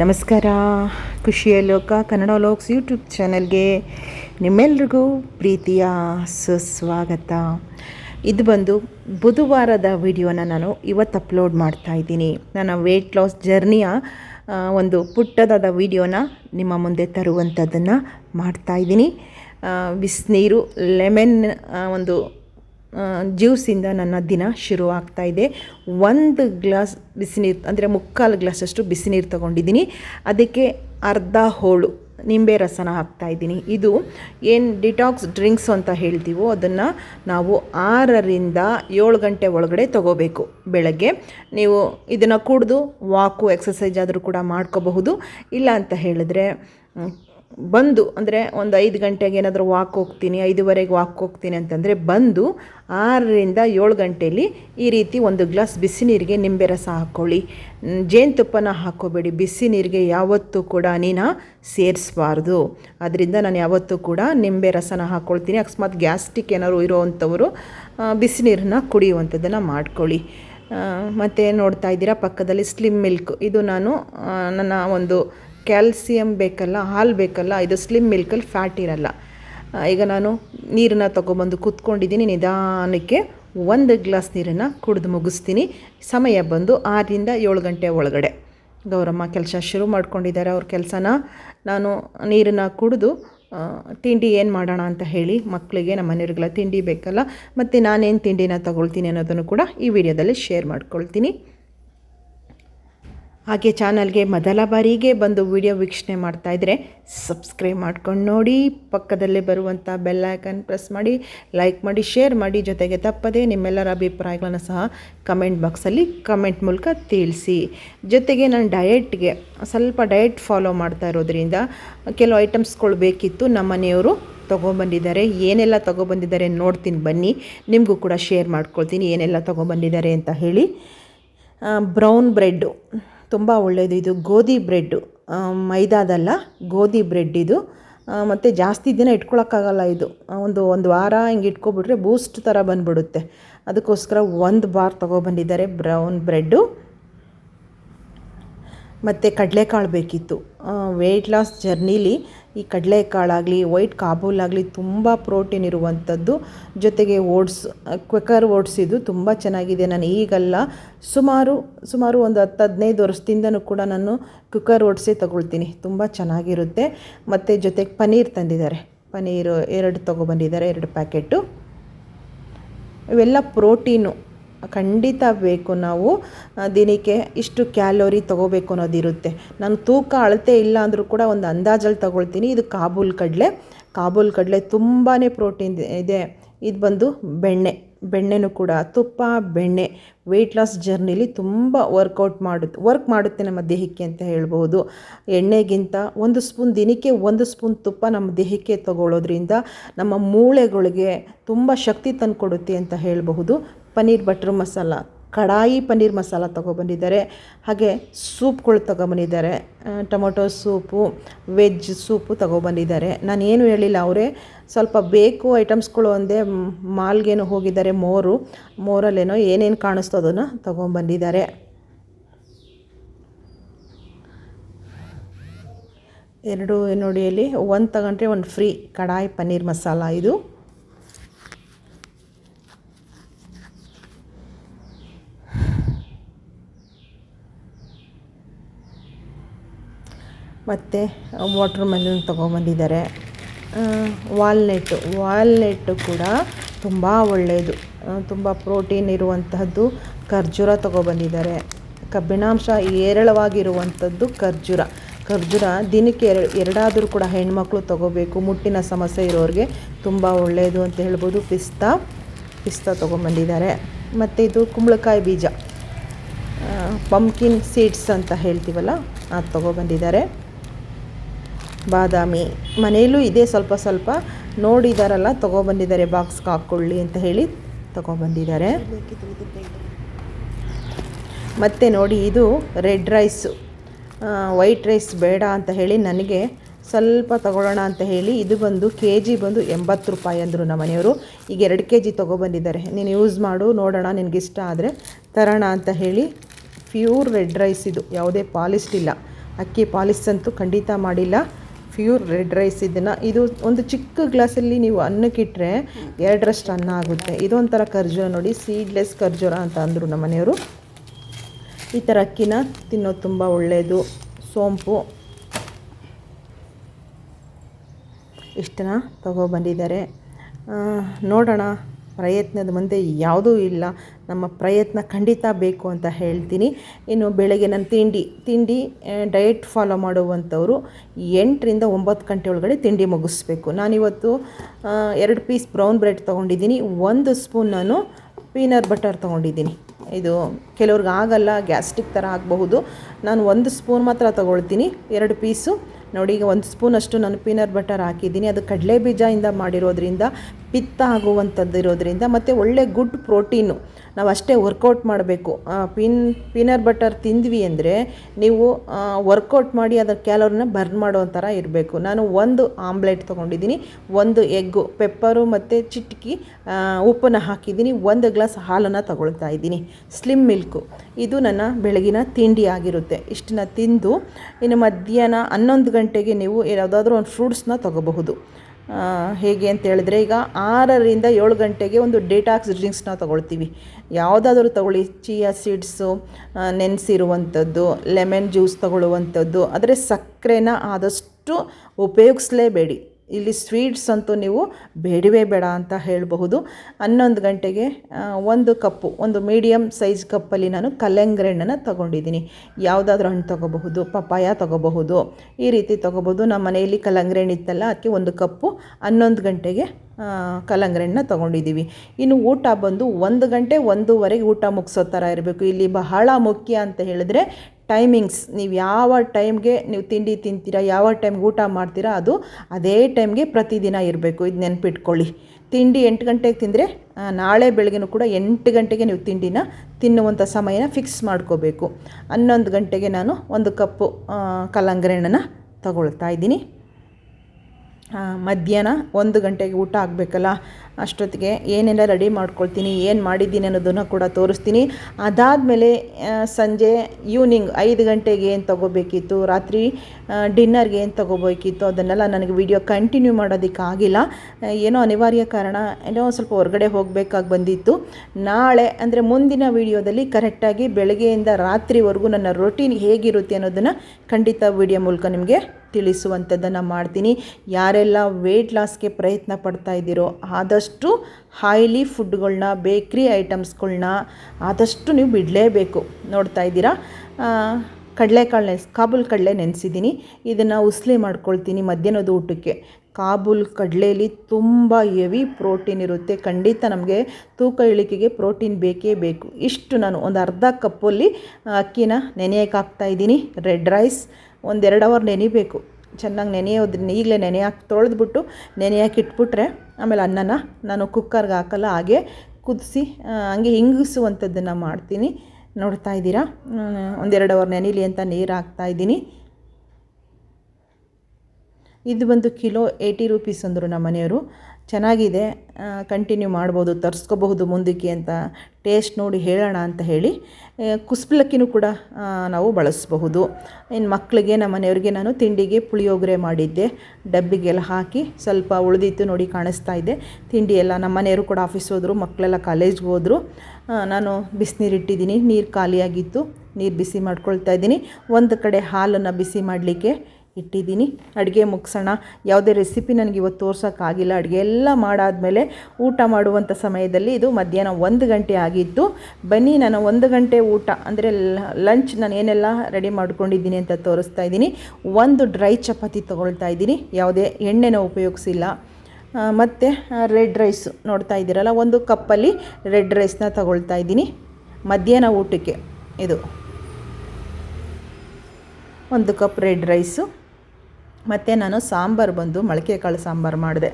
ನಮಸ್ಕಾರ. ಖುಷಿಯ ಲೋಕ, ಕನ್ನಡ ಲೋಕ್ಸ್ ಯೂಟ್ಯೂಬ್ ಚಾನಲ್ಗೆ ನಿಮ್ಮೆಲ್ರಿಗೂ ಪ್ರೀತಿಯ ಸುಸ್ವಾಗತ. ಇದು ಬಂದು ಬುಧವಾರದ ವಿಡಿಯೋನ ನಾನು ಇವತ್ತು ಅಪ್ಲೋಡ್ ಮಾಡ್ತಾ ಇದ್ದೀನಿ. ನನ್ನ ವೆಯ್ಟ್ ಲಾಸ್ ಜರ್ನಿಯ ಒಂದು ಪುಟ್ಟದಾದ ವಿಡಿಯೋನ ನಿಮ್ಮ ಮುಂದೆ ತರುವಂಥದ್ದನ್ನು ಮಾಡ್ತಾ ಇದ್ದೀನಿ. ಬಿಸಿನೀರು ಲೆಮನ್ ಒಂದು ಜ್ಯೂಸಿಂದ ನನ್ನ ದಿನ ಶುರು ಆಗ್ತಾ ಇದೆ. ಒಂದು ಗ್ಲಾಸ್ ಬಿಸಿನೀರು, ಅಂದರೆ ಮುಕ್ಕಾಲು ಗ್ಲಾಸಷ್ಟು ಬಿಸಿನೀರು ತೊಗೊಂಡಿದ್ದೀನಿ. ಅದಕ್ಕೆ ಅರ್ಧ ಹೋಳು ನಿಂಬೆ ರಸನ ಹಾಕ್ತಾ ಇದ್ದೀನಿ. ಇದು ಏನು ಡಿಟಾಕ್ಸ್ ಡ್ರಿಂಕ್ಸ್ ಅಂತ ಹೇಳ್ತೀವೋ ಅದನ್ನು ನಾವು ಆರರಿಂದ ಏಳು ಗಂಟೆ ಒಳಗಡೆ ತಗೋಬೇಕು ಬೆಳಗ್ಗೆ. ನೀವು ಇದನ್ನು ಕುಡಿದು ವಾಕು ಎಕ್ಸಸೈಜ್ ಆದರೂ ಕೂಡ ಮಾಡ್ಕೋಬಹುದು. ಇಲ್ಲ ಅಂತ ಹೇಳಿದ್ರೆ ಬಂದು, ಅಂದರೆ ಒಂದು ಐದು ಗಂಟೆಗೆ ಏನಾದರೂ ವಾಕ್ ಹೋಗ್ತೀನಿ, ಐದುವರೆಗೆ ವಾಕ್ ಹೋಗ್ತೀನಿ ಅಂತಂದರೆ ಬಂದು ಆರರಿಂದ ಏಳು ಗಂಟೆಯಲ್ಲಿ ಈ ರೀತಿ ಒಂದು ಗ್ಲಾಸ್ ಬಿಸಿ ನೀರಿಗೆ ನಿಂಬೆ ರಸ ಹಾಕ್ಕೊಳ್ಳಿ ಜೇನುತುಪ್ಪನ ಹಾಕ್ಕೋಬೇಡಿ. ಬಿಸಿ ನೀರಿಗೆ ಯಾವತ್ತೂ ಕೂಡ ನೀನ ಸೇರಿಸಬಾರ್ದು. ಅದರಿಂದ ನಾನು ಯಾವತ್ತೂ ಕೂಡ ನಿಂಬೆ ರಸನ ಹಾಕ್ಕೊಳ್ತೀನಿ ಅಕಸ್ಮಾತ್ ಗ್ಯಾಸ್ಟಿಕ್ ಏನಾದ್ರು ಇರೋವಂಥವರು ಬಿಸಿ ನೀರನ್ನ ಕುಡಿಯುವಂಥದ್ದನ್ನು ಮಾಡ್ಕೊಳ್ಳಿ. ಮತ್ತು ನೋಡ್ತಾ ಇದ್ದೀರಾ ಪಕ್ಕದಲ್ಲಿ ಸ್ಲಿಮ್ ಮಿಲ್ಕ್ ಇದು ನಾನು ನನ್ನ ಒಂದು ಕ್ಯಾಲ್ಸಿಯಂ ಬೇಕಲ್ಲ, ಹಾಲು ಬೇಕಲ್ಲ, ಇದು ಸ್ಲಿಮ್ ಮಿಲ್ಕಲ್ಲಿ ಫ್ಯಾಟ್ ಇರಲ್ಲ. ಈಗ ನಾನು ನೀರನ್ನು ತೊಗೊಬಂದು ಕೂತ್ಕೊಂಡಿದ್ದೀನಿ, ನಿಧಾನಕ್ಕೆ ಒಂದು ಗ್ಲಾಸ್ ನೀರನ್ನು ಕುಡಿದು ಮುಗಿಸ್ತೀನಿ. ಸಮಯ ಬಂದು ಆರರಿಂದ ಏಳು ಗಂಟೆ ಒಳಗಡೆ. ಗೌರಮ್ಮ ಕೆಲಸ ಶುರು ಮಾಡ್ಕೊಂಡಿದ್ದಾರೆ ಅವ್ರ ಕೆಲಸನ. ನಾನು ನೀರನ್ನು ಕುಡಿದು ತಿಂಡಿ ಏನು ಮಾಡೋಣ ಅಂತ ಹೇಳಿ ಮಕ್ಕಳಿಗೆ ನಮ್ಮ ಮನೆಯವ್ರಿಗೆಲ್ಲ ತಿಂಡಿ ಬೇಕಲ್ಲ, ಮತ್ತು ನಾನೇನು ತಿಂಡಿನ ತಗೊಳ್ತೀನಿ ಅನ್ನೋದನ್ನು ಕೂಡ ಈ ವಿಡಿಯೋದಲ್ಲಿ ಶೇರ್ ಮಾಡ್ಕೊಳ್ತೀನಿ. ಹಾಗೆ ಚಾನಲ್ಗೆ ಮೊದಲ ಬಾರಿಗೆ ಬಂದು ವಿಡಿಯೋ ವೀಕ್ಷಣೆ ಮಾಡ್ತಾ ಇದ್ದರೆ ಸಬ್ಸ್ಕ್ರೈಬ್ ಮಾಡ್ಕೊಂಡು ನೋಡಿ, ಪಕ್ಕದಲ್ಲೇ ಬರುವಂಥ ಬೆಲ್ ಐಕನ್ ಪ್ರೆಸ್ ಮಾಡಿ ಲೈಕ್ ಮಾಡಿ ಶೇರ್ ಮಾಡಿ, ಜೊತೆಗೆ ತಪ್ಪದೇ ನಿಮ್ಮೆಲ್ಲರ ಅಭಿಪ್ರಾಯಗಳನ್ನು ಸಹ ಕಮೆಂಟ್ ಬಾಕ್ಸಲ್ಲಿ ಕಮೆಂಟ್ ಮೂಲಕ ತಿಳಿಸಿ. ಜೊತೆಗೆ ನಾನು ಡಯೆಟ್ಗೆ ಸ್ವಲ್ಪ ಡಯೆಟ್ ಫಾಲೋ ಮಾಡ್ತಾ ಇರೋದ್ರಿಂದ ಕೆಲವು ಐಟಮ್ಸ್ಗಳು ಬೇಕಿತ್ತು ನಮ್ಮ ಮನೆಯವರು ತೊಗೊಬಂದಿದ್ದಾರೆ. ಏನೆಲ್ಲ ತೊಗೊಬಂದಿದ್ದಾರೆ ನೋಡ್ತೀನಿ, ಬನ್ನಿ. ನಿಮಗೂ ಕೂಡ ಶೇರ್ ಮಾಡ್ಕೊಳ್ತೀನಿ ಏನೆಲ್ಲ ತೊಗೊಬಂದಿದ್ದಾರೆ ಅಂತ ಹೇಳಿ. ಬ್ರೌನ್ ಬ್ರೆಡ್ಡು ತುಂಬ ಒಳ್ಳೆಯದು ಇದು ಗೋಧಿ ಬ್ರೆಡ್ಡು. ಮೈದಾದಲ್ಲ, ಗೋಧಿ ಬ್ರೆಡ್ ಇದು. ಮತ್ತು ಜಾಸ್ತಿ ದಿನ ಇಟ್ಕೊಳಕ್ಕಾಗಲ್ಲ ಇದು. ಒಂದು ಒಂದು ವಾರ ಹಿಂಗೆ ಇಟ್ಕೊಬಿಟ್ರೆ ಬೂಸ್ಟ್ ಥರ ಬಂದುಬಿಡುತ್ತೆ. ಅದಕ್ಕೋಸ್ಕರ ಒಂದು ಬಾರ್ ತೊಗೊಬಂದಿದ್ದಾರೆ ಬ್ರೌನ್ ಬ್ರೆಡ್ಡು. ಮತ್ತು ಕಡಲೆಕಾಳು ಬೇಕಿತ್ತು. ವೆಯ್ಟ್ ಲಾಸ್ ಜರ್ನಿಲಿ ಈ ಕಡಲೆಕಾಳಾಗಲಿ, ವೈಟ್ ಕಾಬೂಲ್ ಆಗಲಿ ತುಂಬ ಪ್ರೋಟೀನ್ ಇರುವಂಥದ್ದು. ಜೊತೆಗೆ ಓಟ್ಸ್, ಕ್ವೆಕರ್ ಓಟ್ಸ್ ಇದು ತುಂಬ ಚೆನ್ನಾಗಿದೆ. ನಾನು ಈಗಲ್ಲ, ಸುಮಾರು ಸುಮಾರು ಒಂದು ಹತ್ತು, ಹದಿನೈದು ವರ್ಷದಿಂದನೂ ಕೂಡ ನಾನು ಕುಕ್ಕರ್ ಓಟ್ಸೇ ತಗೊಳ್ತೀನಿ. ತುಂಬ ಚೆನ್ನಾಗಿರುತ್ತೆ. ಮತ್ತು ಜೊತೆಗೆ ಪನ್ನೀರ್ ತಂದಿದ್ದಾರೆ. ಪನ್ನೀರು ಎರಡು ತೊಗೊಬಂದಿದ್ದಾರೆ, ಎರಡು ಪ್ಯಾಕೆಟು. ಇವೆಲ್ಲ ಪ್ರೋಟೀನು. ಖಂಡಿತ ಬೇಕು ನಾವು. ದಿನಕ್ಕೆ ಇಷ್ಟು ಕ್ಯಾಲೋರಿ ತೊಗೋಬೇಕು ಅನ್ನೋದಿರುತ್ತೆ ನಾನು ತೂಕ ಅಳತೆ ಇಲ್ಲ ಅಂದರೂ ಕೂಡ ಒಂದು ಅಂದಾಜಲ್ಲಿ ತೊಗೊಳ್ತೀನಿ. ಇದು ಕಾಬೂಲ್ ಕಡಲೆ. ಕಾಬೂಲ್ ಕಡಲೆ ತುಂಬಾ ಪ್ರೋಟೀನ್ ಇದೆ. ಇದು ಬಂದು ಬೆಣ್ಣೆ. ಬೆಣ್ಣೆನೂ ಕೂಡ ತುಪ್ಪ, ಬೆಣ್ಣೆ. ವೆಯ್ಟ್ ಲಾಸ್ ಜರ್ನಿಲಿ ತುಂಬ ವರ್ಕೌಟ್ ಮಾಡುತ್ತೆ. ವರ್ಕ್ ಮಾಡುತ್ತೆ ನಮ್ಮ ದೇಹಕ್ಕೆ ಅಂತ ಹೇಳ್ಬೋದು. ಎಣ್ಣೆಗಿಂತ ಒಂದು ಸ್ಪೂನ್, ದಿನಕ್ಕೆ ಒಂದು ಸ್ಪೂನ್ ತುಪ್ಪ ನಮ್ಮ ದೇಹಕ್ಕೆ ತಗೊಳ್ಳೋದ್ರಿಂದ ನಮ್ಮ ಮೂಳೆಗಳಿಗೆ ತುಂಬ ಶಕ್ತಿ ತಂದುಕೊಡುತ್ತೆ ಅಂತ ಹೇಳಬಹುದು. ಪನ್ನೀರ್ ಬಟ್ರ್ ಮಸಾಲ, ಕಡಾಯಿ ಪನ್ನೀರ್ ಮಸಾಲ ತೊಗೊಬಂದಿದ್ದಾರೆ. ಹಾಗೆ ಸೂಪ್ಗಳು ತೊಗೊಬಂದಿದ್ದಾರೆ. ಟೊಮೊಟೊ ಸೂಪು, ವೆಜ್ ಸೂಪು ತೊಗೊಬಂದಿದ್ದಾರೆ. ನಾನು ಏನು ಹೇಳಿಲ್ಲ, ಅವರೇ ಸ್ವಲ್ಪ ಬೇಕು ಐಟಮ್ಸ್ಗಳು ಒಂದೇ ಮಾಲ್ಗೇನೋ ಹೋಗಿದ್ದಾರೆ, ಮೋರು, ಮೋರಲ್ಲೇನೋ ಏನೇನು ಕಾಣಿಸ್ತೋ ಅದನ್ನು ತೊಗೊಂಬಂದಿದ್ದಾರೆ. ಎರಡು ನೋಡಿ ಅಲ್ಲಿ, ಒಂದು ತಗೊಂಡ್ರೆ ಒಂದು ಫ್ರೀ ಕಡಾಯಿ ಪನ್ನೀರ್ ಮಸಾಲ ಇದು. ಮತ್ತು ವಾಟ್ರ್ ಮೆಲನ್ ತೊಗೊಂಬಂದಿದ್ದಾರೆ. ವಾಲ್ನೆಟ್ಟು ವಾಲ್ನೆಟ್ಟು ಕೂಡ ತುಂಬ ಒಳ್ಳೆಯದು ತುಂಬ ಪ್ರೋಟೀನ್ ಇರುವಂತಹದ್ದು ಖರ್ಜೂರ ತೊಗೊಬಂದಿದ್ದಾರೆ. ಕಬ್ಬಿಣಾಂಶ ಹೇರಳವಾಗಿರುವಂಥದ್ದು ಖರ್ಜೂರ. ಖರ್ಜೂರ ದಿನಕ್ಕೆ ಎರಡು, ಎರಡಾದರೂ ಕೂಡ ಹೆಣ್ಮಕ್ಳು ತೊಗೋಬೇಕು. ಮುಟ್ಟಿನ ಸಮಸ್ಯೆ ಇರೋರಿಗೆ ತುಂಬ ಒಳ್ಳೆಯದು ಅಂತ ಹೇಳ್ಬೋದು. ಪಿಸ್ತಾ ಪಿಸ್ತಾ ತೊಗೊಂಬಂದಿದ್ದಾರೆ. ಮತ್ತು ಇದು ಕುಂಬಳಕಾಯಿ ಬೀಜ. ಪಂಪ್ಕಿನ್ ಸೀಡ್ಸ್ ಅಂತ ಹೇಳ್ತೀವಲ್ಲ, ಅದು ತೊಗೊಬಂದಿದ್ದಾರೆ. ಬಾದಾಮಿ. ಮನೆಯಲ್ಲೂ ಇದೆ ಸ್ವಲ್ಪ ಸ್ವಲ್ಪ. ನೋಡಿದಾರಲ್ಲ, ತೊಗೊಬಂದಿದ್ದಾರೆ ಬಾಕ್ಸ್ಗೆ ಹಾಕ್ಕೊಳ್ಳಿ ಅಂತ ಹೇಳಿ ತೊಗೊಬಂದಿದ್ದಾರೆ. ಮತ್ತು ನೋಡಿ, ಇದು ರೆಡ್ ರೈಸು ವೈಟ್ ರೈಸ್ ಬೇಡ ಅಂತ ಹೇಳಿ ನನಗೆ ಸ್ವಲ್ಪ ತಗೊಳ್ಳೋಣ ಅಂತ ಹೇಳಿ ಇದು ಬಂದು ಕೆ ಜಿ ಬಂದು ಎಂಬತ್ತು ರೂಪಾಯಿ ಅಂದರು ನಮ್ಮ ಮನೆಯವರು. ಈಗ ಎರಡು ಕೆ ಜಿ ತೊಗೊಬಂದಿದ್ದಾರೆ. ನೀನು ಯೂಸ್ ಮಾಡು, ನೋಡೋಣ, ನಿನಗೆ ಇಷ್ಟ ಆದರೆ ತರೋಣ ಅಂತ ಹೇಳಿ ಪ್ಯೂರ್ ರೆಡ್ ರೈಸ್ ಇದು. ಯಾವುದೇ ಪಾಲಿಸ್ಟ್ ಇಲ್ಲ ಅಕ್ಕಿ ಪಾಲಿಸ್ ಅಂತೂ ಖಂಡಿತ ಮಾಡಿಲ್ಲ. ಪ್ಯೂರ್ ರೆಡ್ ರೈಸ್ ಇದನ್ನು. ಇದು ಒಂದು ಚಿಕ್ಕ ಗ್ಲಾಸಲ್ಲಿ ನೀವು ಅನ್ನಕ್ಕಿಟ್ರೆ ಎರಡರಷ್ಟು ಅನ್ನ ಆಗುತ್ತೆ. ಇದೊಂಥರ ಖರ್ಜೂರ ನೋಡಿ ಸೀಡ್ಲೆಸ್ ಖರ್ಜೂರ ಅಂತ ಅಂದರು ನಮ್ಮ ಮನೆಯವರು. ಈ ಥರ ಅಕ್ಕಿನ ತಿನ್ನೋದು ತುಂಬ ಒಳ್ಳೆಯದು ಸೋಂಪು. ಇಷ್ಟನ್ನ ತಗೊಬಂದಿದ್ದಾರೆ ನೋಡೋಣ. ಪ್ರಯತ್ನದ ಮುಂದೆ ಯಾವುದೂ ಇಲ್ಲ. ನಮ್ಮ ಪ್ರಯತ್ನ ಖಂಡಿತ ಬೇಕು ಅಂತ ಹೇಳ್ತೀನಿ. ಇನ್ನು ಬೆಳಗ್ಗೆ ನನ್ನ ತಿಂಡಿ ತಿಂಡಿ ಡಯಟ್ ಫಾಲೋ ಮಾಡುವಂಥವರು ಎಂಟರಿಂದ ಒಂಬತ್ತು ಗಂಟೆ ಒಳಗಡೆ ತಿಂಡಿ ಮುಗಿಸ್ಬೇಕು. ನಾನಿವತ್ತು ಎರಡು ಪೀಸ್ ಬ್ರೌನ್ ಬ್ರೆಡ್ ತೊಗೊಂಡಿದ್ದೀನಿ. ಒಂದು ಸ್ಪೂನ್ ನಾನು ಪೀನಟ್ ಬಟರ್ ತೊಗೊಂಡಿದ್ದೀನಿ. ಇದು ಕೆಲವ್ರಿಗೆ ಆಗಲ್ಲ ಗ್ಯಾಸ್ಟ್ರಿಕ್ ಥರ ಆಗಬಹುದು. ನಾನು ಒಂದು ಸ್ಪೂನ್ ಮಾತ್ರ ತೊಗೊಳ್ತೀನಿ. ಎರಡು ಪೀಸು ನೋಡಿ, ಈಗ ಒಂದು ಸ್ಪೂನಷ್ಟು ನಾನು ಪೀನಟ್ ಬಟರ್ ಹಾಕಿದ್ದೀನಿ. ಅದು ಕಡಲೆ ಬೀಜದಿಂದ ಮಾಡಿರೋದ್ರಿಂದ, ಪಿತ್ತ ಆಗುವಂಥದ್ದು ಇರೋದ್ರಿಂದ ಮತ್ತು ಒಳ್ಳೆ ಗುಡ್ ಪ್ರೋಟೀನು ನಾವು ಅಷ್ಟೇ ವರ್ಕೌಟ್ ಮಾಡಬೇಕು. ಪಿನ್ ಪೀನಟ್ ಬಟರ್ ತಿಂದ್ವಿ ಅಂದರೆ ನೀವು ವರ್ಕೌಟ್ ಮಾಡಿ ಅದರ ಕ್ಯಾಲೋರಿನ ಬರ್ನ್ ಮಾಡೋ ಥರ ಇರಬೇಕು. ನಾನು ಒಂದು ಆಮ್ಲೆಟ್ ತೊಗೊಂಡಿದ್ದೀನಿ, ಒಂದು ಎಗ್ಗು ಪೆಪ್ಪರು ಮತ್ತು ಚಿಟಕಿ ಉಪ್ಪನ್ನು ಹಾಕಿದ್ದೀನಿ, ಒಂದು ಗ್ಲಾಸ್ ಹಾಲನ್ನು ತಗೊಳ್ತಾ ಇದ್ದೀನಿ. ಸ್ಲಿಮ್ ಮಿಲ್ಕು ಇದು ನನ್ನ ಬೆಳಗಿನ ತಿಂಡಿ ಆಗಿರುತ್ತೆ. ಇಷ್ಟನ್ನ ತಿಂದು ಇನ್ನು ಮಧ್ಯಾಹ್ನ ಹನ್ನೊಂದು ಗಂಟೆಗೆ ನೀವು ಯಾವುದಾದ್ರೂ ಒಂದು ಫ್ರೂಟ್ಸ್ನ ತಗೋಬಹುದು. ಹೇಗೆ ಅಂತ ಹೇಳಿದ್ರೆ ಈಗ ಆರರಿಂದ ಏಳು ಗಂಟೆಗೆ ಒಂದು ಡೇಟಾಕ್ಸ್ ಡ್ರಿಂಕ್ಸ್ನ ತೊಗೊಳ್ತೀವಿ. ಯಾವುದಾದ್ರೂ ತಗೊಳ್ಳಿ ಚಿಯಾ ಸೀಡ್ಸು ನೆನೆಸಿರುವಂಥದ್ದು ಲೆಮನ್ ಜ್ಯೂಸ್ ತಗೊಳ್ಳುವಂಥದ್ದು, ಆದರೆ ಸಕ್ಕರೆನ ಆದಷ್ಟು ಉಪಯೋಗಿಸಲೇಬೇಡಿ. ಇಲ್ಲಿ ಸ್ವೀಟ್ಸ್ ಅಂತೂ ನೀವು ಬೇಡವೇ ಬೇಡ ಅಂತ ಹೇಳಬಹುದು. ಹನ್ನೊಂದು ಗಂಟೆಗೆ ಒಂದು ಕಪ್ಪು, ಒಂದು ಮೀಡಿಯಮ್ ಸೈಜ್ ಕಪ್ಪಲ್ಲಿ ನಾನು ಕಲ್ಲಂಗಡಿ ಹಣ್ಣನ್ನು ತೊಗೊಂಡಿದ್ದೀನಿ. ಯಾವುದಾದ್ರೂ ಹಣ್ಣು ತೊಗೋಬಹುದು, ಪಪ್ಪಾಯ ತೊಗೋಬಹುದು. ಈ ರೀತಿ ತೊಗೋಬೋದು ನಮ್ಮ ಮನೆಯಲ್ಲಿ ಕಲ್ಲಂಗಡಿ ಇತ್ತಲ್ಲ, ಅದಕ್ಕೆ ಒಂದು ಕಪ್ಪು, ಹನ್ನೊಂದು ಗಂಟೆಗೆ ಕಲ್ಲಂಗಡಿ ಹಣ್ಣನ್ನ ತೊಗೊಂಡಿದ್ದೀವಿ. ಇನ್ನು ಊಟ ಬಂದು ಒಂದು ಗಂಟೆ, ಒಂದೂವರೆಗೆ ಊಟ ಮುಗಿಸೋ ಥರ ಇರಬೇಕು. ಇಲ್ಲಿ ಬಹಳ ಮುಖ್ಯ ಅಂತ ಹೇಳಿದ್ರೆ ಟೈಮಿಂಗ್ಸ್, ನೀವು ಯಾವ ಟೈಮ್ಗೆ ನೀವು ತಿಂಡಿ ತಿಂತೀರಾ, ಯಾವ ಟೈಮ್ಗೆ ಊಟ ಮಾಡ್ತೀರಾ, ಅದು ಅದೇ ಟೈಮ್ಗೆ ಪ್ರತಿದಿನ ಇರಬೇಕು. ಇದು ನೆನಪಿಟ್ಕೊಳ್ಳಿ. ತಿಂಡಿ ಎಂಟು ಗಂಟೆಗೆ ತಿಂದರೆ ನಾಳೆ ಬೆಳಗ್ಗೆನೂ ಕೂಡ ಎಂಟು ಗಂಟೆಗೆ ನೀವು ತಿಂಡಿನ ತಿನ್ನುವಂಥ ಸಮಯನ ಫಿಕ್ಸ್ ಮಾಡ್ಕೋಬೇಕು. ಹನ್ನೊಂದು ಗಂಟೆಗೆ ನಾನು ಒಂದು ಕಪ್ಪು ಕಲ್ಲಂಗಡಿ ಹಣ್ಣನ್ನು ತಗೊಳ್ತಾ ಇದ್ದೀನಿ. ಮಧ್ಯಾಹ್ನ ಒಂದು ಗಂಟೆಗೆ ಊಟ ಆಗಬೇಕಲ್ಲ? ಅಷ್ಟೊತ್ತಿಗೆ ಏನೆಲ್ಲ ರೆಡಿ ಮಾಡ್ಕೊಳ್ತೀನಿ, ಏನು ಮಾಡಿದ್ದೀನಿ ಅನ್ನೋದನ್ನು ಕೂಡ ತೋರಿಸ್ತೀನಿ. ಅದಾದಮೇಲೆ ಸಂಜೆ ಈವ್ನಿಂಗ್ ಐದು ಗಂಟೆಗೆ ಏನು ತೊಗೋಬೇಕಿತ್ತು, ರಾತ್ರಿ ಡಿನ್ನರ್ಗೆ ಏನು ತೊಗೋಬೇಕಿತ್ತು ಅದನ್ನೆಲ್ಲ ನನಗೆ ವಿಡಿಯೋ ಕಂಟಿನ್ಯೂ ಮಾಡೋದಕ್ಕಾಗಿಲ್ಲ ಏನೋ ಅನಿವಾರ್ಯ ಕಾರಣ, ಏನೋ ಸ್ವಲ್ಪ ಹೊರಗಡೆ ಹೋಗಬೇಕಾಗಿ ಬಂದಿತ್ತು. ನಾಳೆ, ಅಂದರೆ ಮುಂದಿನ ವಿಡಿಯೋದಲ್ಲಿ ಕರೆಕ್ಟಾಗಿ ಬೆಳಗ್ಗೆಯಿಂದ ರಾತ್ರಿವರೆಗೂ ನನ್ನ ರೊಟೀನ್ ಹೇಗಿರುತ್ತೆ ಅನ್ನೋದನ್ನು ಖಂಡಿತ ವಿಡಿಯೋ ಮೂಲಕ ನಿಮಗೆ ತಿಳಿಸುವಂಥದ್ದನ್ನು ಮಾಡ್ತೀನಿ. ಯಾರೆಲ್ಲ ವೆಯ್ಟ್ ಲಾಸ್ಗೆ ಪ್ರಯತ್ನ ಪಡ್ತಾ ಇದ್ದೀರೋ ಆದಷ್ಟು ಹೈಲಿ ಫುಡ್ಗಳನ್ನ ಬೇಕ್ರಿ ಐಟಮ್ಸ್ಗಳನ್ನ ಆದಷ್ಟು ನೀವು ಬಿಡಲೇಬೇಕು. ನೋಡ್ತಾ ಇದ್ದೀರಾ? ಕಡಲೆಕಾಳು ನೆನೆಸ್ ಕಾಬೂಲ್ ಕಡಲೆ ನೆನೆಸಿದ್ದೀನಿ. ಇದನ್ನು ಉಸ್ಲಿ ಮಾಡ್ಕೊಳ್ತೀನಿ ಮಧ್ಯಾಹ್ನದ ಊಟಕ್ಕೆ. ಕಾಬೂಲ್ ಕಡಲೆಯಲ್ಲಿ ತುಂಬ ಹೆವಿ ಪ್ರೋಟೀನ್ ಇರುತ್ತೆ. ಖಂಡಿತ ನಮಗೆ ತೂಕ ಇಳಿಕೆಗೆ ಪ್ರೋಟೀನ್ ಬೇಕೇ ಬೇಕು. ಇಷ್ಟು ನಾನು ಒಂದು ಅರ್ಧ ಕಪ್ಪಲ್ಲಿ ಅಕ್ಕಿನ ನೆನೆಯಕ್ಕೆ ಹಾಕ್ತಾಯಿದ್ದೀನಿ ರೆಡ್ ರೈಸ್ ಒಂದೆರಡು ಅವರ್ ನೆನಿಬೇಕು. ಚೆನ್ನಾಗಿ ನೆನೆಯೋದ್ರಿಂದ ಈಗಲೇ ನೆನೆ ಹಾಕಿ, ತೊಳೆದ್ಬಿಟ್ಟು ನೆನೆಯಕ್ಕೆ ಇಟ್ಬಿಟ್ರೆ ಆಮೇಲೆ ಅನ್ನನ ನಾನು ಕುಕ್ಕರ್ಗೆ ಹಾಕಲ್ಲ, ಹಾಗೆ ಕುದಿಸಿ ಹಂಗೆ ಹಿಂಗಿಸುವಂಥದ್ದನ್ನು ಮಾಡ್ತೀನಿ. ನೋಡ್ತಾ ಇದ್ದೀರಾ? ಒಂದೆರಡು ಅವರ್ ನೆನೀಲಿ ಅಂತ ನೀರು ಹಾಕ್ತಾ ಇದ್ದೀನಿ. ಇದು ಬಂದು ಕಿಲೋ ಏಯ್ಟಿ ರುಪೀಸ್ ಅಂದರು ನಮ್ಮ ಮನೆಯವರು. ಚೆನ್ನಾಗಿದೆ ಕಂಟಿನ್ಯೂ ಮಾಡ್ಬೋದು, ತರಿಸ್ಕೋಬಹುದು ಮುಂದಕ್ಕೆ ಅಂತ ಟೇಸ್ಟ್ ನೋಡಿ ಹೇಳೋಣ ಅಂತ ಹೇಳಿ ಕುಸ್ಬಲಕ್ಕಿನೂ ಕೂಡ ನಾವು ಬಳಸಬಹುದು. ಇನ್ನು ಮಕ್ಕಳಿಗೆ ನಮ್ಮ ಮನೆಯವ್ರಿಗೆ ನಾನು ತಿಂಡಿಗೆ ಪುಳಿಯೋಗರೆ ಮಾಡಿದ್ದೆ. ಡಬ್ಬಿಗೆಲ್ಲ ಹಾಕಿ ಸ್ವಲ್ಪ ಉಳಿದಿತ್ತು ನೋಡಿ ಕಾಣಿಸ್ತಾ ಇದೆ. ತಿಂಡಿ ಎಲ್ಲ ನಮ್ಮ ಮನೆಯವರು ಕೂಡ ಆಫೀಸ್ ಹೋದರು ಮಕ್ಕಳೆಲ್ಲ ಕಾಲೇಜ್ಗೆ ಹೋದರು. ನಾನು ಬಿಸಿನೀರು ಇಟ್ಟಿದ್ದೀನಿ, ನೀರು ಖಾಲಿಯಾಗಿತ್ತು, ನೀರು ಬಿಸಿ ಮಾಡ್ಕೊಳ್ತಾ ಇದ್ದೀನಿ. ಒಂದು ಕಡೆ ಹಾಲನ್ನು ಬಿಸಿ ಮಾಡಲಿಕ್ಕೆ ಇಟ್ಟಿದ್ದೀನಿ. ಅಡುಗೆ ಮುಗಿಸೋಣ. ಯಾವುದೇ ರೆಸಿಪಿ ನನಗೆ ಇವತ್ತು ತೋರ್ಸೋಕ್ಕಾಗಿಲ್ಲ. ಅಡುಗೆ ಎಲ್ಲ ಮಾಡಾದಮೇಲೆ ಊಟ ಮಾಡುವಂಥ ಸಮಯದಲ್ಲಿ ಇದು ಮಧ್ಯಾಹ್ನ ಒಂದು ಗಂಟೆ ಆಗಿದ್ದು, ಬನ್ನಿ ನಾನು ಒಂದು ಗಂಟೆ ಊಟ, ಅಂದರೆ ಲಂಚ್ ನಾನು ಏನೆಲ್ಲ ರೆಡಿ ಮಾಡ್ಕೊಂಡಿದ್ದೀನಿ ಅಂತ ತೋರಿಸ್ತಾ ಇದ್ದೀನಿ. ಒಂದು ಡ್ರೈ ಚಪಾತಿ ತೊಗೊಳ್ತಾ ಇದ್ದೀನಿ. ಯಾವುದೇ ಎಣ್ಣೆನ ಉಪಯೋಗಿಸಿಲ್ಲ. ಮತ್ತು ರೆಡ್ ರೈಸು ನೋಡ್ತಾ ಇದ್ದೀರಲ್ಲ, ಒಂದು ಕಪ್ಪಲ್ಲಿ ರೆಡ್ ರೈಸ್ನ ತಗೊಳ್ತಾ ಇದ್ದೀನಿ. ಮಧ್ಯಾಹ್ನ ಊಟಕ್ಕೆ ಇದು. ಒಂದು ಕಪ್ ರೆಡ್ ರೈಸು ಮತ್ತು ನಾನು ಸಾಂಬಾರು ಬಂದು ಮೊಳಕೆ ಕಾಳು ಸಾಂಬಾರು ಮಾಡಿದೆ.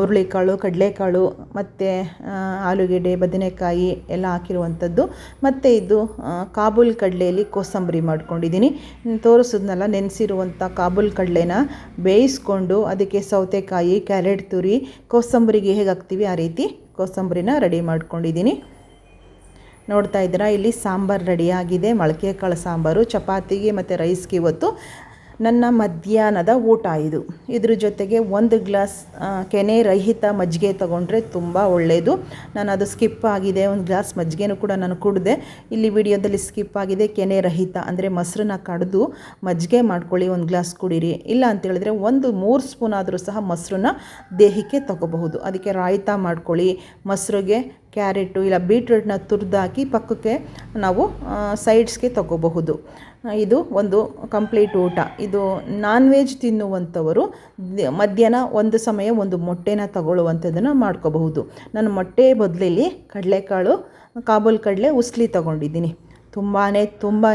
ಹುರುಳಿಕಾಳು, ಕಡಲೆಕಾಳು, ಮತ್ತು ಆಲೂಗೆಡ್ಡೆ, ಬದನೆಕಾಯಿ ಎಲ್ಲ ಹಾಕಿರುವಂಥದ್ದು. ಮತ್ತು ಇದು ಕಾಬೂಲ್ ಕಡಲೆಯಲ್ಲಿ ಕೋಸಂಬರಿ ಮಾಡ್ಕೊಂಡಿದ್ದೀನಿ. ತೋರಿಸಿದ್ನಲ್ಲ, ನೆನೆಸಿರುವಂಥ ಕಾಬೂಲ್ ಕಡಲೆನ ಬೇಯಿಸ್ಕೊಂಡು ಅದಕ್ಕೆ ಸೌತೆಕಾಯಿ, ಕ್ಯಾರೆಟ್ ತುರಿ, ಕೋಸಂಬರಿಗೆ ಹೇಗೆ ಹಾಕ್ತೀವಿ ಆ ರೀತಿ ಕೋಸಂಬರಿನ ರೆಡಿ ಮಾಡ್ಕೊಂಡಿದ್ದೀನಿ. ನೋಡ್ತಾ ಇದ್ದೀರಾ, ಇಲ್ಲಿ ಸಾಂಬಾರು ರೆಡಿಯಾಗಿದೆ ಮೊಳಕೆ ಕಾಳು ಸಾಂಬಾರು, ಚಪಾತಿಗೆ ಮತ್ತು ರೈಸ್ಗೆ ಇವತ್ತು ನನ್ನ ಮಧ್ಯಾಹ್ನದ ಊಟ ಇದು. ಇದ್ರ ಜೊತೆಗೆ ಒಂದು ಗ್ಲಾಸ್ ಕೆನೆ ರಹಿತ ಮಜ್ಜಿಗೆ ತಗೊಂಡ್ರೆ ತುಂಬ ಒಳ್ಳೆಯದು ನಾನು ಅದು ಸ್ಕಿಪ್ ಆಗಿದೆ, ಒಂದು ಗ್ಲಾಸ್ ಮಜ್ಜಿಗೆನೂ ಕೂಡ ನಾನು ಕುಡಿದೆ. ಇಲ್ಲಿ ವಿಡಿಯೋದಲ್ಲಿ ಸ್ಕಿಪ್ ಆಗಿದೆ ಕೆನೆ ರಹಿತ, ಅಂದರೆ ಮೊಸರನ್ನ ಕಡಿದು ಮಜ್ಜಿಗೆ ಮಾಡ್ಕೊಳ್ಳಿ, ಒಂದು ಗ್ಲಾಸ್ ಕುಡೀರಿ. ಇಲ್ಲ ಅಂತ ಹೇಳಿದ್ರೆ ಒಂದು ಮೂರು ಸ್ಪೂನ್ ಆದರೂ ಸಹ ಮೊಸರನ್ನ ದೇಹಕ್ಕೆ ತಗೋಬಹುದು. ಅದಕ್ಕೆ ರಾಯ್ತ ಮಾಡ್ಕೊಳ್ಳಿ. ಮೊಸರಿಗೆ ಕ್ಯಾರೆಟು, ಇಲ್ಲ ಬೀಟ್ರೂಟ್ನ ತುರಿದಾಕಿ ಪಕ್ಕಕ್ಕೆ ನಾವು ಸೈಡ್ಸ್ಗೆ ತಗೋಬಹುದು. ಇದು ಒಂದು ಕಂಪ್ಲೀಟ್ ಊಟ. ಇದು ನಾನ್ ವೆಜ್ ತಿನ್ನುವಂಥವರು ಮಧ್ಯಾಹ್ನ ಒಂದು ಸಮಯ ಒಂದು ಮೊಟ್ಟೆನ ತಗೊಳ್ಳುವಂಥದ್ದನ್ನು ಮಾಡ್ಕೋಬಹುದು. ನಾನು ಮೊಟ್ಟೆ ಬದಲಲ್ಲಿ ಕಡಲೆಕಾಳು, ಕಾಬೂಲ್ ಕಡಲೆ, ಉಸ್ಲಿ ತಗೊಂಡಿದ್ದೀನಿ. ತುಂಬಾ ತುಂಬಾ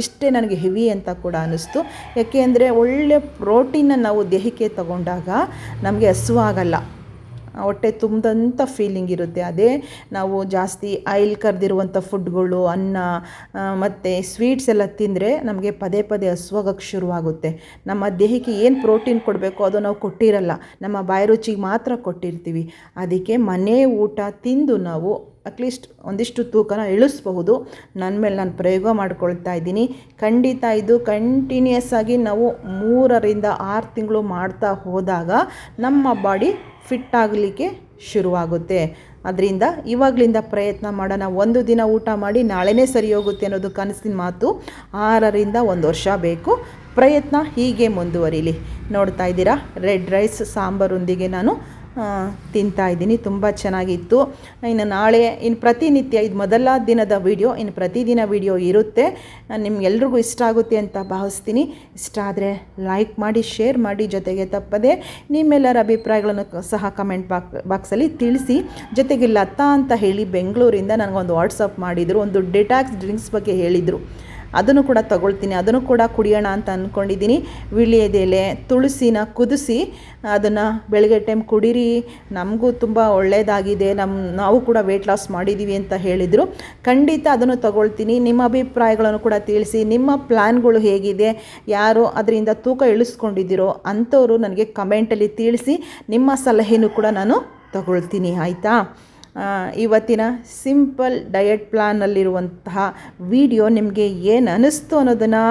ಇಷ್ಟೇ ನನಗೆ ಹೆವಿ ಅಂತ ಕೂಡ ಅನ್ನಿಸ್ತು. ಯಾಕೆ ಅಂದರೆ ಒಳ್ಳೆ ಪ್ರೋಟೀನನ್ನು ನಾವು ದೇಹಕ್ಕೆ ತಗೊಂಡಾಗ ನಮಗೆ ಹಸುವಾಗಲ್ಲ. ಹೊಟ್ಟೆ ತುಂಬಿದಂಥ ಫೀಲಿಂಗ್ ಇರುತ್ತೆ. ಅದೇ ನಾವು ಜಾಸ್ತಿ ಆಯಿಲ್ ಕರೆದಿರುವಂಥ ಫುಡ್ಗಳು ಅನ್ನ ಮತ್ತು ಸ್ವೀಟ್ಸ್ ಎಲ್ಲ ತಿಂದರೆ ನಮಗೆ ಪದೇ ಪದೇ ಹಸುವಾಗಕ್ಕೆ ಶುರುವಾಗುತ್ತೆ. ನಮ್ಮ ದೇಹಕ್ಕೆ ಏನು ಪ್ರೋಟೀನ್ ಕೊಡಬೇಕು ಅದು ನಾವು ಕೊಟ್ಟಿರಲ್ಲ. ನಮ್ಮ ಬಾಯಿ ರುಚಿಗೆ ಮಾತ್ರ ಕೊಟ್ಟಿರ್ತೀವಿ. ಅದಕ್ಕೆ ಮನೆ ಊಟ ತಿಂದು ನಾವು ಅಟ್ಲೀಸ್ಟ್ ಒಂದಿಷ್ಟು ತೂಕನ ಇಳಿಸ್ಬಹುದು. ನನ್ನ ಮೇಲೆ ನಾನು ಪ್ರಯೋಗ ಮಾಡ್ಕೊಳ್ತಾ ಇದ್ದೀನಿ. ಖಂಡಿತ ಇದು ಕಂಟಿನ್ಯೂಸ್ ಆಗಿ ನಾವು ಮೂರರಿಂದ ಆರು ತಿಂಗಳು ಮಾಡ್ತಾ ಹೋದಾಗ ನಮ್ಮ ಬಾಡಿ ಫಿಟ್ ಆಗಲಿಕ್ಕೆ ಶುರುವಾಗುತ್ತೆ. ಅದರಿಂದ ಇವಾಗಲಿಂದ ಪ್ರಯತ್ನ ಮಾಡೋಣ. ಒಂದು ದಿನ ಊಟ ಮಾಡಿ ನಾಳೆನೇ ಸರಿ ಹೋಗುತ್ತೆ ಅನ್ನೋದು ಕನಸಿನ ಮಾತು. ಆರರಿಂದ ಒಂದು ವರ್ಷ ಬೇಕು. ಪ್ರಯತ್ನ ಹೀಗೆ ಮುಂದುವರಿಲಿ. ನೋಡ್ತಾ ಇದ್ದೀರಾ? ರೆಡ್ ರೈಸ್ ಸಾಂಬಾರೊಂದಿಗೆ ನಾನು ಆ, ತಿಂತಾ ಇದ್ದೀನಿ. ತುಂಬ ಚೆನ್ನಾಗಿತ್ತು. ಇನ್ನು ನಾಳೆ ಇನ್ನು ಪ್ರತಿನಿತ್ಯ ಇದು ಮೊದಲ ದಿನದ ವಿಡಿಯೋ ಇನ್ನು ಪ್ರತಿದಿನ ವಿಡಿಯೋ ಇರುತ್ತೆ. ನಿಮ್ಗೆಲ್ರಿಗೂ ಇಷ್ಟ ಆಗುತ್ತೆ ಅಂತ ಭಾವಿಸ್ತೀನಿ. ಇಷ್ಟ ಆದರೆ ಲೈಕ್ ಮಾಡಿ ಶೇರ್ ಮಾಡಿ ಜೊತೆಗೆ ತಪ್ಪದೆ ನಿಮ್ಮೆಲ್ಲರ ಅಭಿಪ್ರಾಯಗಳನ್ನು ಸಹ ಕಮೆಂಟ್ ಬಾಕ್ ಬಾಕ್ಸಲ್ಲಿ ತಿಳಿಸಿ. ಜೊತೆಗೆ ಲತಾ ಅಂತ ಹೇಳಿ ಬೆಂಗಳೂರಿಂದ ನನಗೊಂದು ವಾಟ್ಸಪ್ ಮಾಡಿದರು. ಒಂದು ಡಿಟಾಕ್ಸ್ ಡ್ರಿಂಕ್ಸ್ ಬಗ್ಗೆ ಹೇಳಿದರು. ಅದನ್ನು ಕೂಡ ತಗೊಳ್ತೀನಿ, ಅದನ್ನು ಕೂಡ ಕುಡಿಯೋಣ ಅಂತ ಅಂದ್ಕೊಂಡಿದ್ದೀನಿ ವಿಳ್ಯದೆಲೆ ತುಳಸಿನ ಕುದಿಸಿ ಅದನ್ನು ಬೆಳಗ್ಗೆ ಟೈಮ್ ಕುಡೀರಿ, ನಮಗೂ ತುಂಬ ಒಳ್ಳೆಯದಾಗಿದೆ ನಮ್ಮ ನಾವು ಕೂಡ ವೆಯ್ಟ್ ಲಾಸ್ ಮಾಡಿದ್ದೀವಿ ಅಂತ ಹೇಳಿದರು. ಖಂಡಿತ ಅದನ್ನು ತಗೊಳ್ತೀನಿ. ನಿಮ್ಮ ಅಭಿಪ್ರಾಯಗಳನ್ನು ಕೂಡ ತಿಳಿಸಿ, ನಿಮ್ಮ ಪ್ಲ್ಯಾನ್ಗಳು ಹೇಗಿದೆ, ಯಾರು ಅದರಿಂದ ತೂಕ ಇಳಿಸ್ಕೊಂಡಿದ್ದೀರೋ ಅಂಥವರು ನನಗೆ ಕಮೆಂಟಲ್ಲಿ ತಿಳಿಸಿ, ನಿಮ್ಮ ಸಲಹೆಯೂ ಕೂಡ ನಾನು ತಗೊಳ್ತೀನಿ, ಆಯಿತಾ? ಇವತ್ತಿನ ಸಿಂಪಲ್ ಡಯಟ್ ಪ್ಲಾನಲ್ಲಿರುವಂತಹ ವಿಡಿಯೋ ನಿಮಗೆ ಏನು ಅನ್ನಿಸ್ತು ಅನ್ನೋದನ್ನು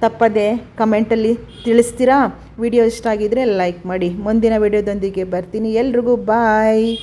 ತಪ್ಪದೆ ಕಮೆಂಟಲ್ಲಿ ತಿಳಿಸ್ತೀರಾ? ವಿಡಿಯೋ ಇಷ್ಟ ಆಗಿದ್ದರೆ ಲೈಕ್ ಮಾಡಿ. ಮುಂದಿನ ವಿಡಿಯೋದೊಂದಿಗೆ ಬರ್ತೀನಿ. ಎಲ್ರಿಗೂ ಬಾಯ್.